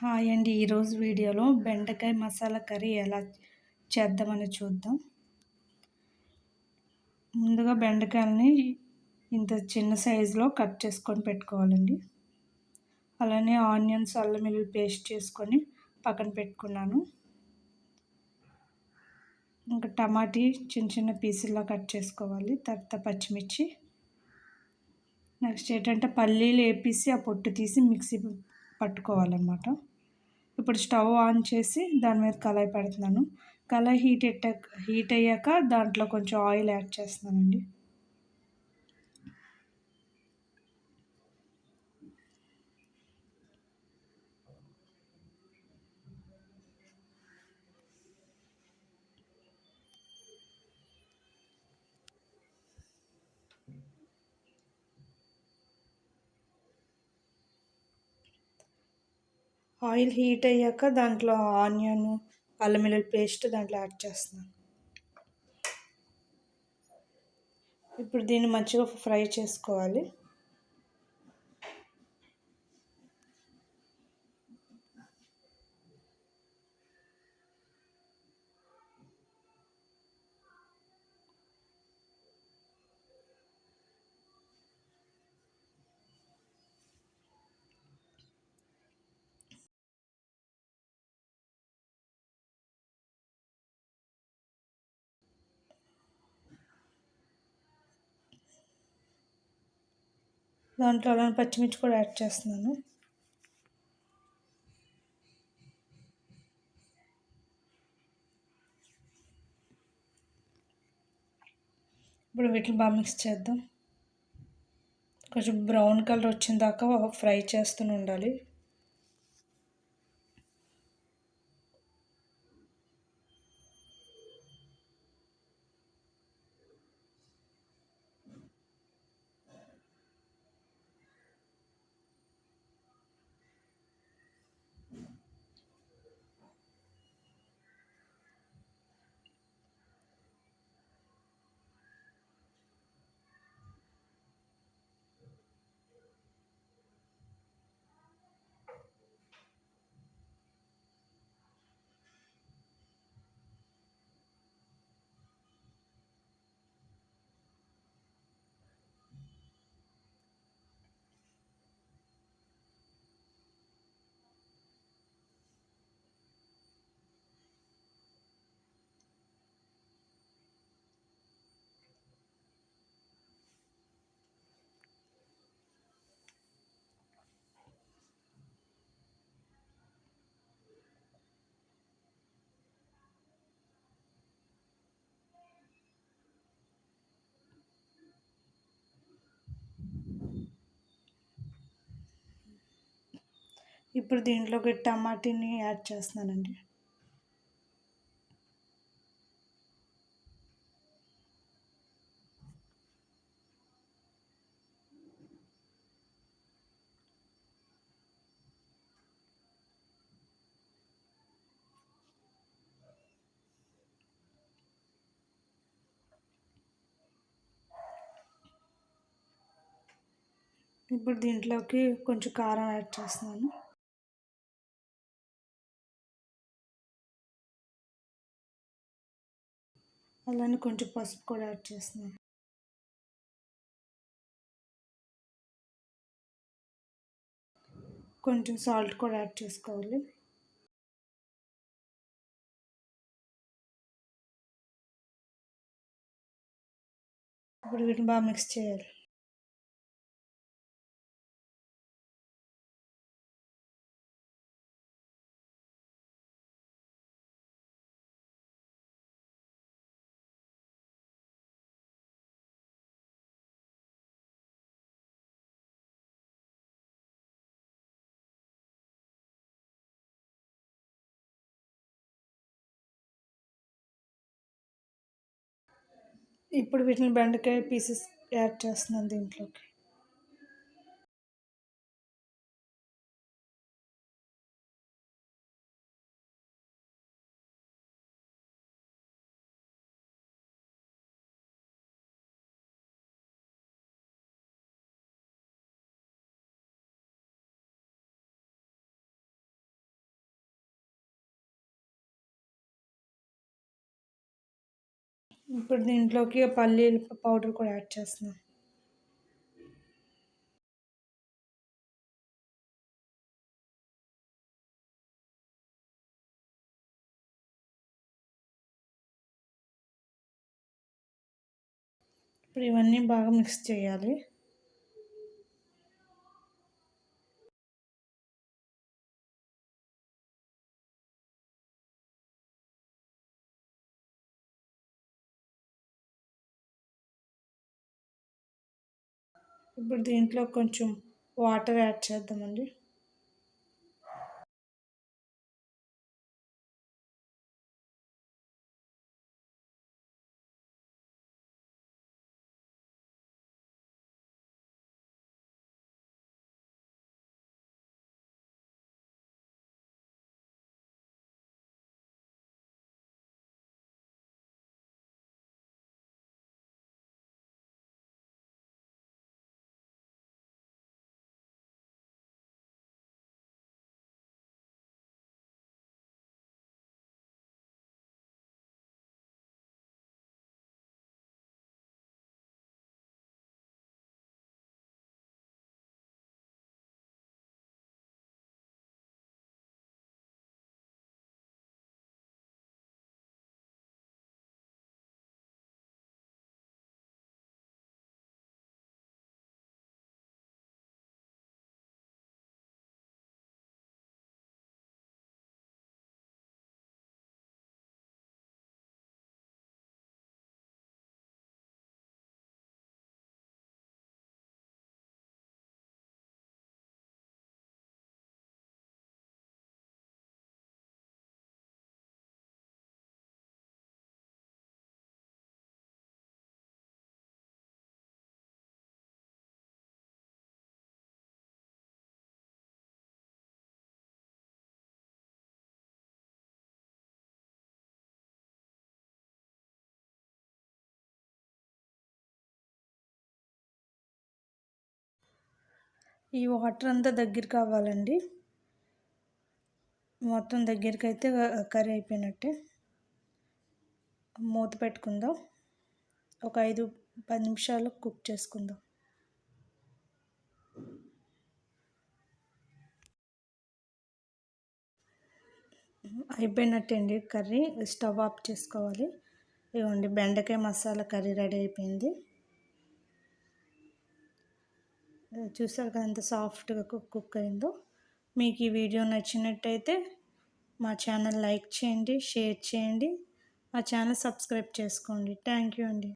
Hi అండి. ఈరోజు వీడియోలో బెండకాయ మసాలా కర్రీ ఎలా చేద్దామని చూద్దాం. ముందుగా బెండకాయలని ఇంత చిన్న సైజులో కట్ చేసుకొని పెట్టుకోవాలండి. అలానే ఆనియన్స్ అల్లం వెల్లుల్లి పేస్ట్ చేసుకొని పక్కన పెట్టుకున్నాను. ఇంకా టమాటీ చిన్న చిన్న పీసుల్లో కట్ చేసుకోవాలి. తర్వాత పచ్చిమిర్చి. నెక్స్ట్ ఏంటంటే పల్లీలు వేపేసి ఆ పొట్టు తీసి మిక్సీ పట్టుకోవాలన్నమాట. ఇప్పుడు స్టవ్ ఆన్ చేసి దాని మీద కళాయి పెడుతున్నాను. కళాయి హీట్ ఎట్టాక హీట్ అయ్యాక దాంట్లో కొంచెం ఆయిల్ యాడ్ చేస్తున్నానండి. ఆయిల్ హీట్ అయ్యాక దాంట్లో ఆనియన్ అల్లం వెల్లుల్లి పేస్ట్ దాంట్లో యాడ్ చేస్తున్నాను ఇప్పుడు దీన్ని మంచిగా ఫ్రై చేసుకోవాలి. దాంట్లో అలానే పచ్చిమిర్చి కూడా యాడ్ చేస్తున్నాను. ఇప్పుడు వీటిని బాగా మిక్స్ చేద్దాం. కొంచెం బ్రౌన్ కలర్ వచ్చిన దాకా ఫ్రై చేస్తూనే ఉండాలి. ఇప్పుడు దీంట్లోకి టమాటీని యాడ్ చేస్తున్నానండి. ఇప్పుడు దీంట్లోకి కొంచెం కారం యాడ్ చేస్తున్నాను. అలానే కొంచెం పసుపు కూడా యాడ్ చేస్తున్నాను కొంచెం సాల్ట్ కూడా యాడ్ చేసుకోవాలి. ఇప్పుడు వీటిని బాగా మిక్స్ చేయాలి. ఇప్పుడు వీటిని బెండకాయ పీసెస్ యాడ్ చేస్తున్నాను దీంట్లోకి. ఇప్పుడు దీంట్లోకి పల్లీల పౌడర్ కూడా యాడ్ చేస్తున్నాం. ఇప్పుడు ఇవన్నీ బాగా మిక్స్ చేయాలి. ఇప్పుడు దీంట్లో కొంచెం వాటర్ యాడ్ చేద్దామండి. ఈ వాటర్ అంతా దగ్గరికి అవ్వాలండి మొత్తం దగ్గరికి అయితే కర్రీ అయిపోయినట్టే. మూత పెట్టుకుందాం. ఒక ఐదు పది నిమిషాలు కుక్ చేసుకుందాం. అయిపోయినట్టే అండి కర్రీ. స్టవ్ ఆఫ్ చేసుకోవాలి. ఇవ్వండి బెండకాయ మసాలా కర్రీ రెడీ అయిపోయింది. చూసారు కదా ఎంత సాఫ్ట్గా కుక్ కుక్ అయిందో. మీకు ఈ వీడియో నచ్చినట్టయితే మా ఛానల్ లైక్ చేయండి షేర్ చేయండి. మా ఛానల్ సబ్స్క్రైబ్ చేసుకోండి. థ్యాంక్ యూ అండి.